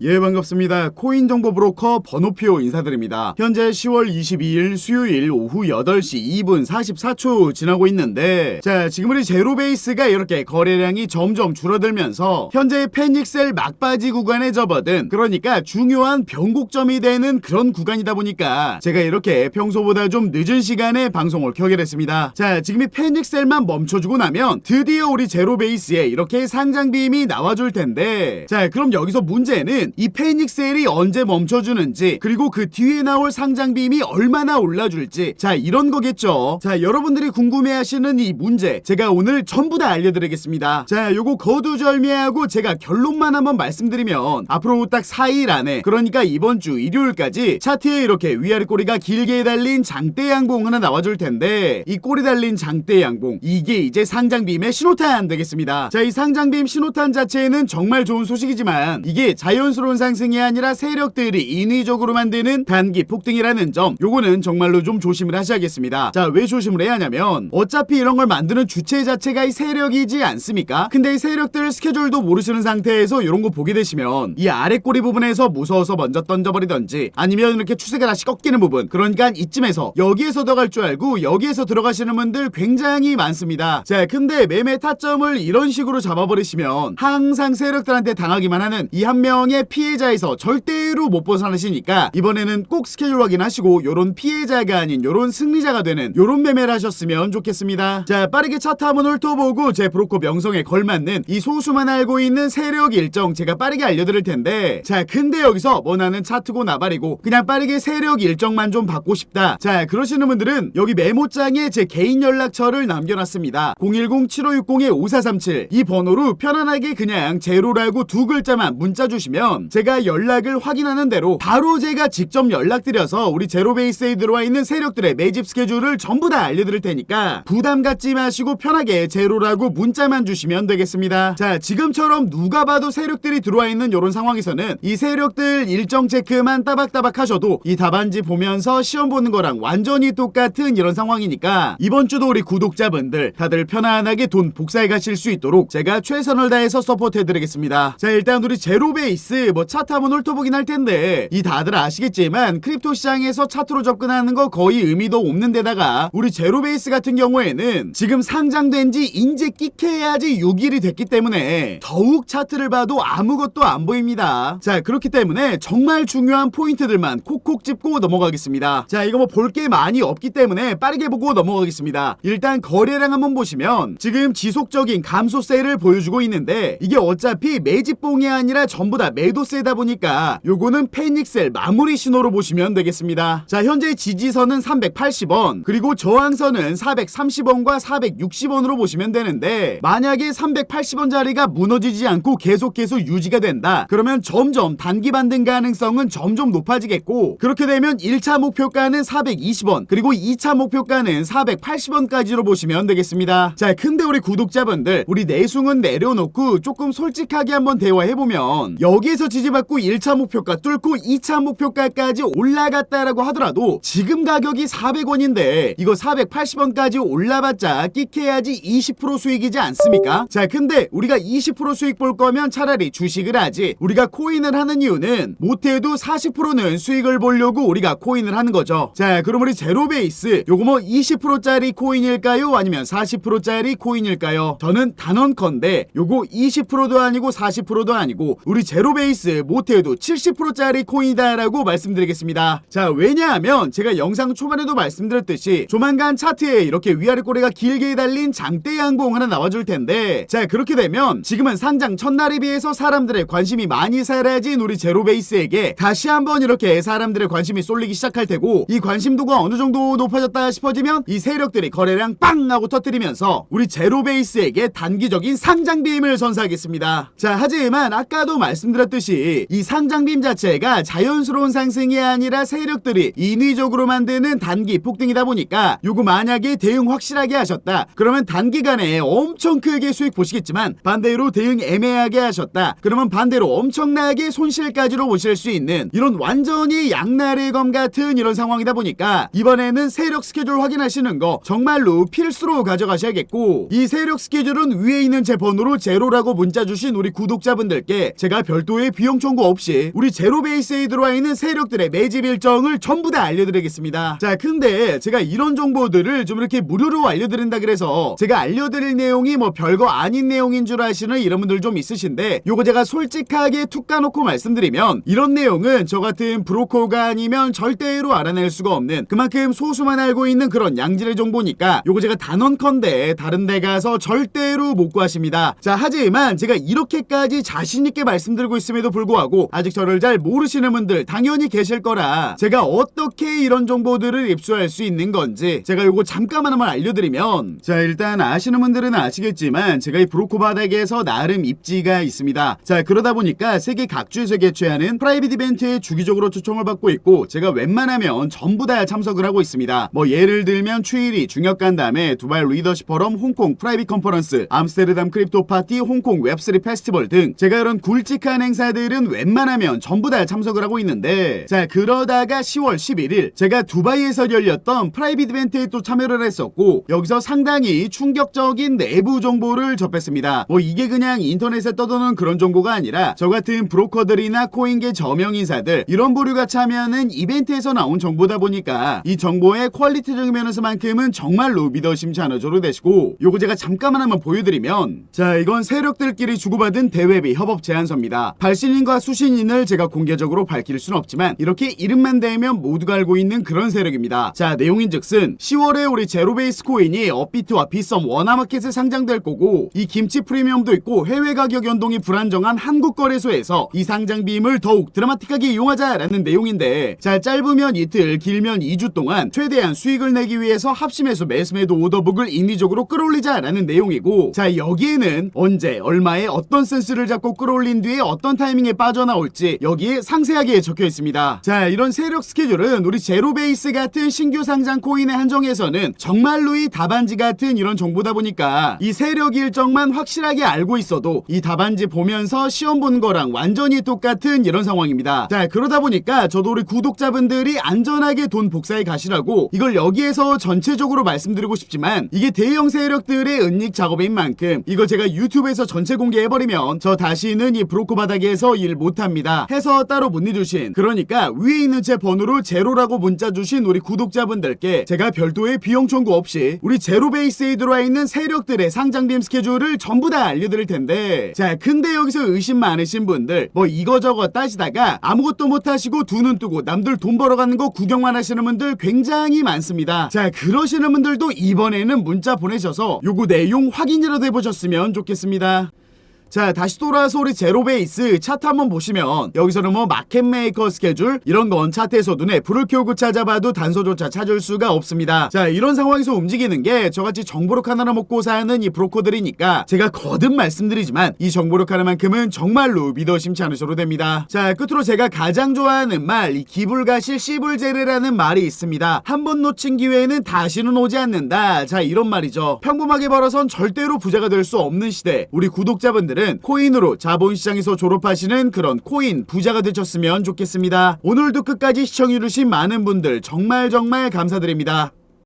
예 반갑습니다. 코인 정보 브로커 번호표 인사드립니다. 현재 10월 22일 수요일 오후 8시 2분 44초 지나고 있는데 자 지금 우리 제로베이스가 이렇게 거래량이 점점 줄어들면서 현재 페닉셀 막바지 구간에 접어든 그러니까 중요한 변곡점이 되는 그런 구간이다 보니까 제가 이렇게 평소보다 좀 늦은 시간에 방송을 켜게 됐습니다. 자 지금 이 페닉셀만 멈춰주고 나면 드디어 우리 제로베이스에 이렇게 상장 비임이 나와줄 텐데 자 그럼 여기서 문제는 이 페닉셀이 언제 멈춰주는지 그리고 그 뒤에 나올 상장 비임이 얼마나 올라줄지. 자 이런 거겠죠. 자 여러분들이 궁금해하시는 이 문제 제가 오늘 전부 다 알려드리겠습니다. 자 요거 거두절미하고 제가 결론만 한번 말씀드리면 앞으로 딱 4일 안에 그러니까 이번 주 일요일까지 차트에 이렇게 위아래 꼬리가 길게 달린 장대 양봉 하나 나와줄 텐데 이 꼬리 달린 장대 양봉 이게 이제 상장 비임의 신호탄 되겠습니다. 자 이 상장 비임 신호탄 자체는 정말 좋은 소식이지만 이게 자연 스러운 상승이 아니라 세력들이 인위적으로 만드는 단기 폭등이라는 점. 요거는 정말로 좀 조심을 하셔야겠습니다. 자 왜 조심을 해야 하냐면 어차피 이런 걸 만드는 주체 자체가 이 세력이지 않습니까? 근데 이 세력들 스케줄도 모르시는 상태에서 이런 거 보게 되시면 이 아래 꼬리 부분에서 무서워서 먼저 던져버리던지 아니면 이렇게 추세가 다시 꺾이는 부분. 그러니까 이쯤에서 여기에서 들어갈 줄 알고 여기에서 들어가시는 분들 굉장히 많습니다. 자 근데 매매 타점을 이런 식으로 잡아버리시면 항상 세력들한테 당하기만 하는 이 한 명의 피해자에서 절대로 못 벗어나시니까 이번에는 꼭 스케줄 확인하시고 요런 피해자가 아닌 요런 승리자가 되는 요런 매매를 하셨으면 좋겠습니다. 자 빠르게 차트 한번 훑어보고 제 브로커 명성에 걸맞는 이 소수만 알고 있는 세력 일정 제가 빠르게 알려드릴 텐데 자 근데 여기서 뭐 나는 차트고 나발이고 그냥 빠르게 세력 일정만 좀 받고 싶다. 자 그러시는 분들은 여기 메모장에 제 개인 연락처를 남겨놨습니다. 010-7560-5437 이 번호로 편안하게 그냥 제로라고 두 글자만 문자 주시면 제가 연락을 확인하는 대로 바로 제가 직접 연락드려서 우리 제로베이스에 들어와 있는 세력들의 매집 스케줄을 전부 다 알려드릴 테니까 부담 갖지 마시고 편하게 제로라고 문자만 주시면 되겠습니다. 자 지금처럼 누가 봐도 세력들이 들어와 있는 이런 상황에서는 이 세력들 일정 체크만 따박따박 하셔도 이 답안지 보면서 시험 보는 거랑 완전히 똑같은 이런 상황이니까 이번 주도 우리 구독자분들 다들 편안하게 돈 복사해 가실 수 있도록 제가 최선을 다해서 서포트 해드리겠습니다. 자 일단 우리 제로베이스 뭐 차트 한번 훑어보긴 할 텐데. 이 다들 아시겠지만 크립토 시장에서 차트로 접근하는 거 거의 의미도 없는 데다가 우리 제로베이스 같은 경우에는 지금 상장된 지 인제 끽해야지 6일이 됐기 때문에 더욱 차트를 봐도 아무것도 안 보입니다. 자 그렇기 때문에 정말 중요한 포인트들만 콕콕 짚고 넘어가겠습니다. 자 이거 뭐 볼 게 많이 없기 때문에 빠르게 보고 넘어가겠습니다. 일단 거래량 한번 보시면 지금 지속적인 감소세를 보여주고 있는데 이게 어차피 매집봉이 아니라 전부 다 매도 세다 보니까 요거는 패닉셀 마무리 신호로 보시면 되겠습니다. 자 현재 지지선은 380원 그리고 저항선은 430원과 460원으로 보시면 되는데 만약에 380원 자리가 무너지지 않고 계속 계속 유지가 된다 그러면 점점 단기 반등 가능성은 점점 높아지겠고 그렇게 되면 1차 목표가는 420원 그리고 2차 목표가는 480원까지로 보시면 되겠습니다. 자 근데 우리 구독자분들 우리 내숭은 내려놓고 조금 솔직하게 한번 대화해보면 여기 에서 지지받고 1차 목표가 뚫고 2차 목표가까지 올라갔다라고 하더라도 지금 가격이 400원인데 이거 480원까지 올라봤자 끽해야지 20% 수익이지 않습니까? 자 근데 우리가 20% 수익 볼 거면 차라리 주식을 하지 우리가 코인을 하는 이유는 못해도 40%는 수익을 보려고 우리가 코인을 하는 거죠 자 그럼 우리 제로베이스 요거 뭐 20%짜리 코인일까요? 아니면 40%짜리 코인일까요? 저는 단언컨대 요거 20%도 아니고 40%도 아니고 우리 제로베이스 못해도 70%짜리 코인이다라고 말씀드리겠습니다. 자 왜냐하면 제가 영상 초반에도 말씀드렸듯이 조만간 차트에 이렇게 위아래 꼬리가 길게 달린 장대 양봉 하나 나와줄 텐데 자 그렇게 되면 지금은 상장 첫날에 비해서 사람들의 관심이 많이 사라진 우리 제로베이스에게 다시 한번 이렇게 사람들의 관심이 쏠리기 시작할 테고 이 관심도가 어느 정도 높아졌다 싶어지면 이 세력들이 거래량 빵 하고 터뜨리면서 우리 제로베이스에게 단기적인 상장 비임을 선사하겠습니다. 자 하지만 아까도 말씀드렸듯이 이 상장 비임 자체가 자연스러운 상승이 아니라 세력들이 인위적으로 만드는 단기 폭등이다 보니까 요거 만약에 대응 확실하게 하셨다 그러면 단기간에 엄청 크게 수익 보시겠지만 반대로 대응 애매하게 하셨다 그러면 반대로 엄청나게 손실까지로 보실 수 있는 이런 완전히 양날의 검 같은 이런 상황이다 보니까 이번에는 세력 스케줄 확인하시는 거 정말로 필수로 가져가셔야겠고 이 세력 스케줄은 위에 있는 제 번호로 제로라고 문자 주신 우리 구독자분들께 제가 별도의 비용 청구 없이 우리 제로 베이스에 들어와 있는 세력들의 매집 일정을 전부 다 알려드리겠습니다. 자, 근데 제가 이런 정보들을 좀 이렇게 무료로 알려드린다 그래서 제가 알려드릴 내용이 뭐 별거 아닌 내용인 줄 아시는 이런 분들 좀 있으신데 요거 제가 솔직하게 툭 까놓고 말씀드리면 이런 내용은 저 같은 브로커가 아니면 절대로 알아낼 수가 없는 그만큼 소수만 알고 있는 그런 양질의 정보니까 요거 제가 단언컨대 다른 데 가서 절대로 못 구하십니다. 자, 하지만 제가 이렇게까지 자신있게 말씀드리고 있 음에도 불구하고 아직 저를 잘 모르시는 분들 당연히 계실 거라 제가 어떻게 이런 정보들을 입수할 수 있는 건지 제가 요거 잠깐 하나만 알려드리면 자, 일단 아시는 분들은 아시겠지만 제가 이 브로커 바닥에서 나름 입지가 있습니다. 자, 그러다 보니까 세계 각주에서 개최하는 프라이빗 이벤트에 주기적으로 초청을 받고 있고 제가 웬만하면 전부 다 참석을 하고 있습니다. 뭐 예를 들면 추일이 중역 간담회, 두바이 리더십 포럼, 홍콩 프라이빗 컨퍼런스, 암스테르담 크립토 파티, 홍콩 웹3 페스티벌 등 제가 이런 굵직한 행사 들은 웬만하면 전부 다 참석을 하고 있는데 자 그러다가 10월 11일 제가 두바이에서 열렸던 프라이빗 이벤트에 또 참여를 했었고 여기서 상당히 충격적인 내부 정보를 접했습니다. 뭐 이게 그냥 인터넷에 떠도는 그런 정보가 아니라 저 같은 브로커들이나 코인계 저명 인사들 이런 부류가 참여하는 이벤트에서 나온 정보다 보니까 이 정보의 퀄리티적인 면에서만큼은 정말로 믿어심치 않아줘도 되시고 요거 제가 잠깐만 한번 보여드리면 자 이건 세력들끼리 주고받은 대회비 협업 제안서입니다. 발신인과 수신인을 제가 공개적으로 밝힐 순 없지만 이렇게 이름만 대면 모두가 알고 있는 그런 세력입니다. 자 내용인즉슨 10월에 우리 제로베이스 코인이 업비트와 비썸 원화마켓에 상장될 거고 이 김치 프리미엄도 있고 해외 가격 연동이 불안정한 한국 거래소에서 이 상장 비임을 더욱 드라마틱하게 이용하자라는 내용인데 자 짧으면 이틀 길면 2주 동안 최대한 수익을 내기 위해서 합심해서 매수매도 오더북을 인위적으로 끌어올리자라는 내용이고 자 여기에는 언제 얼마에 어떤 센스를 잡고 끌어올린 뒤에 어떤 타이밍에 빠져나올지 여기에 상세하게 적혀 있습니다. 자 이런 세력 스케줄은 우리 제로베이스 같은 신규 상장 코인에 한정해서는 정말로 이 답안지 같은 이런 정보다 보니까 이 세력 일정만 확실하게 알고 있어도 이 답안지 보면서 시험 본 거랑 완전히 똑같은 이런 상황입니다. 자 그러다 보니까 저도 우리 구독자분들이 안전하게 돈 복사해 가시라고 이걸 여기에서 전체적으로 말씀드리고 싶지만 이게 대형 세력들의 은닉 작업인 만큼 이거 제가 유튜브에서 전체 공개해버리면 저 다시는 이 브로커 바닥에 서 일 못합니다. 해서 따로 문의 주신. 그러니까 위에 있는 제 번호로 제로라고 문자 주신 우리 구독자분들께 제가 별도의 비용 청구 없이 우리 제로베이스에 들어와 있는 세력들의 상장빔 스케줄을 전부 다 알려드릴 텐데. 자 근데 여기서 의심 많으신 분들 뭐 이거저거 따지다가 아무것도 못하시고 두 눈 뜨고 남들 돈 벌어가는 거 구경만 하시는 분들 굉장히 많습니다. 자 그러시는 분들도 이번에는 문자 보내셔서 요거 내용 확인이라도 해보셨으면 좋겠습니다 자 다시 돌아와서 우리 제로베이스 차트 한번 보시면 여기서는 뭐 마켓메이커 스케줄 이런 건 차트에서 눈에 불을 켜고 찾아봐도 단서조차 찾을 수가 없습니다. 자 이런 상황에서 움직이는 게 저같이 정보력 하나를 먹고 사는 이 브로커들이니까 제가 거듭 말씀드리지만 이 정보력 하나만큼은 정말로 믿어심치 않으셔도 됩니다. 자 끝으로 제가 가장 좋아하는 말 이 기불가실 씨불제르라는 말이 있습니다. 한 번 놓친 기회에는 다시는 오지 않는다. 자 이런 말이죠. 평범하게 벌어선 절대로 부자가 될 수 없는 시대. 우리 구독자분들 분들은 코인으로 자본시장에서 졸업하시는 그런 코인 부자가 되셨으면 좋겠습니다. 오늘도 끝까지 시청해주신 많은 분들 정말 정말 감사드립니다.